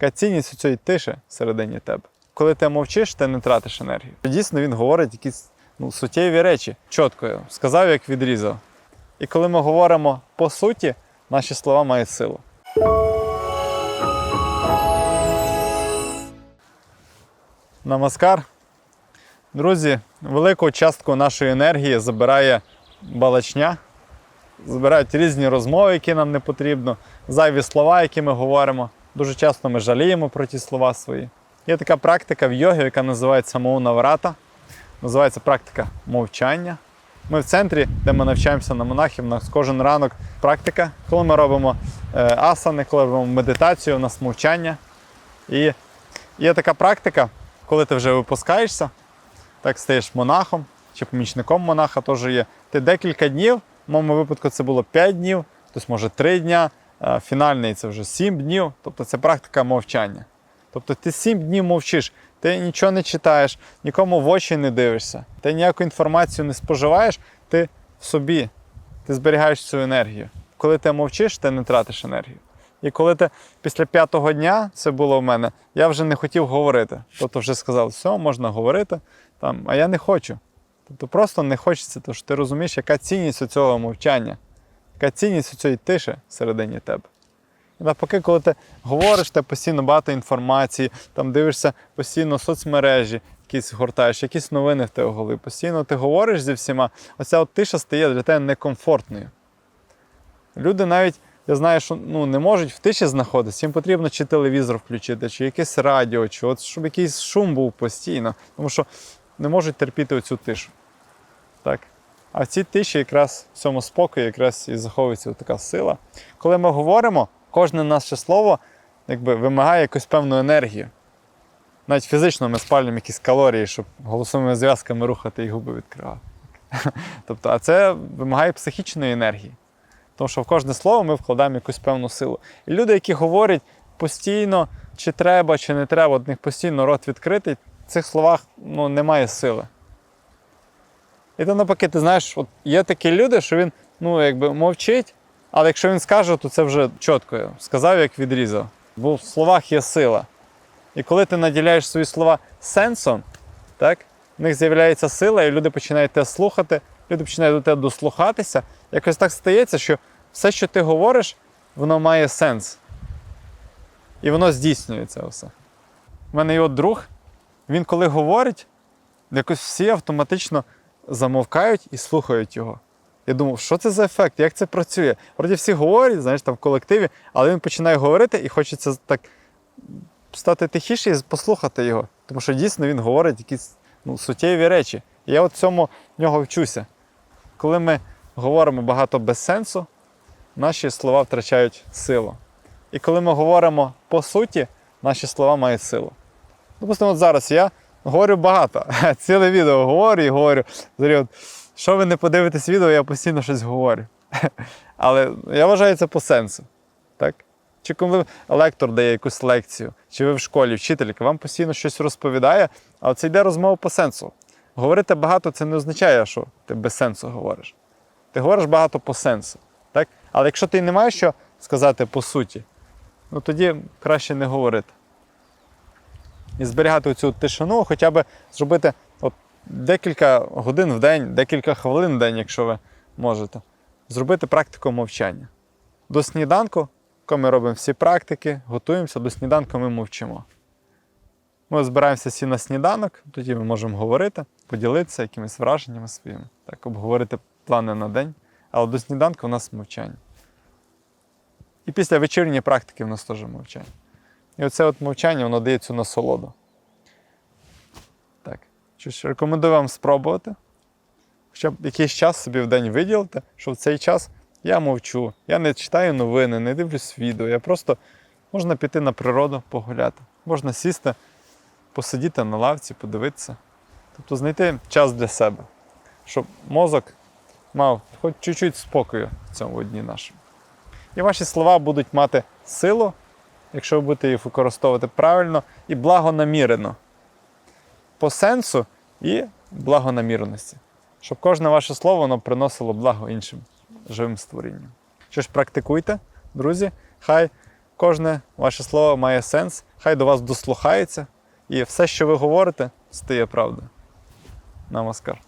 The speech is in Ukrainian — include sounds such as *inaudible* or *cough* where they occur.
яка цінність у цієї тиші всередині тебе. Коли ти мовчиш, ти не тратиш енергію. Дійсно, він говорить якісь ну, суттєві речі, чітко сказав, як відрізав. І коли ми говоримо по суті, наші слова мають силу. Намаскар. Друзі, велику частку нашої енергії забирає балачня, забирають різні розмови, які нам не потрібно, зайві слова, які ми говоримо. Дуже часто ми жаліємо про ті слова свої. Є така практика в йогі, яка називається Маунаврата. Називається практика мовчання. Ми в центрі, де ми навчаємося на монахів, у нас кожен ранок практика, коли ми робимо е, асани, коли робимо медитацію, у нас мовчання. І є така практика, коли ти вже випускаєшся, так стаєш монахом чи помічником монаха теж є. Ти декілька днів, в моєму випадку це було 5 днів, хтось може 3 дня, фінальний це вже 7 днів. Тобто це практика мовчання. Тобто ти 7 днів мовчиш, ти нічого не читаєш, нікому в очі не дивишся, ти ніяку інформацію не споживаєш, ти в собі, ти зберігаєш цю енергію. Коли ти мовчиш, ти не тратиш енергію. І коли ти після п'ятого дня, це було в мене, я вже не хотів говорити. Тобто вже сказав, все, можна говорити, там, а я не хочу. Тобто просто не хочеться, тому що ти розумієш, яка цінність у цього мовчання, яка цінність у цієї тиші всередині тебе. І навпаки, коли ти говориш, ти постійно багато інформації, там дивишся постійно соцмережі, якісь гортаєш, якісь новини в тебе в голові. Постійно ти говориш зі всіма, оця от тиша стає для тебе некомфортною. Люди навіть, я знаю, що ну, не можуть в тиші знаходитися, їм потрібно чи телевізор включити, чи якесь радіо, чи от, щоб якийсь шум був постійно, тому що не можуть терпіти оцю тишу. Так? А в цій тиші якраз в цьому спокої якраз і заховується така сила. Коли ми говоримо, кожне наше слово якби, вимагає якусь певну енергію. Навіть фізично ми спалюємо якісь калорії, щоб голосовими зв'язками рухати і губи відкривати. *laughs* Тобто, а це вимагає психічної енергії. Тому що в кожне слово ми вкладаємо якусь певну силу. І люди, які говорять постійно, чи треба, чи не треба, в них постійно рот відкритий, в цих словах ну, немає сили. І то навпаки, ти знаєш, от є такі люди, що він ну, якби мовчить, але якщо він скаже, то це вже чітко. Сказав, як відрізав. Бо в словах є сила. І коли ти наділяєш свої слова сенсом, так, в них з'являється сила, і люди починають тебе слухати, люди починають до тебе дослухатися. Якось так стається, що все, що ти говориш, воно має сенс. І воно здійснюється все. У мене є друг, він коли говорить, якось всі автоматично замовкають і слухають його. Я думав, що це за ефект, як це працює? Вроді всі говорять, знаєш, там в колективі, але він починає говорити і хочеться так стати тихіше і послухати його. Тому що дійсно він говорить якісь ну, суттєві речі. І я от цьому нього вчуся. Коли ми говоримо багато без сенсу, наші слова втрачають силу. І коли ми говоримо по суті, наші слова мають силу. Допустимо, от зараз я говорю багато, *laughs* ціле відео говорю і говорю. От, що ви не подивитесь відео, я постійно щось говорю. *laughs* Але я вважаю це по сенсу. Так? Чи коли лектор дає якусь лекцію, чи ви в школі, вчителька, вам постійно щось розповідає, але це йде розмова по сенсу. Говорити багато це не означає, що ти без сенсу говориш. Ти говориш багато по сенсу. Так? Але якщо ти не маєш що сказати по суті, ну тоді краще не говорити. І зберігати цю тишину, хоча б зробити от декілька годин в день, декілька хвилин в день, якщо ви можете, зробити практику мовчання. До сніданку, коли ми робимо всі практики, готуємося, до сніданку ми мовчимо. Ми збираємося всі на сніданок, тоді ми можемо говорити, поділитися якимись враженнями своїми, так, обговорити плани на день. Але до сніданку у нас мовчання. І після вечірньої практики в нас теж мовчання. І оце от мовчання воно дає цю насолоду. Так. Що рекомендую вам спробувати. Хоча б якийсь час собі в день виділити, що в цей час я мовчу, я не читаю новини, не дивлюсь відео. Я просто можна піти на природу погуляти, можна сісти, посидіти на лавці, подивитися. Тобто знайти час для себе, щоб мозок мав хоч чуть-чуть спокою в цьому дні нашому. І ваші слова будуть мати силу, якщо ви будете їх використовувати правильно і благонамірено. По сенсу і благонамірності. Щоб кожне ваше слово воно приносило благо іншим живим створінням. Що ж, практикуйте, друзі, хай кожне ваше слово має сенс, хай до вас дослухається, і все, що ви говорите, стає правдою. Намаскар.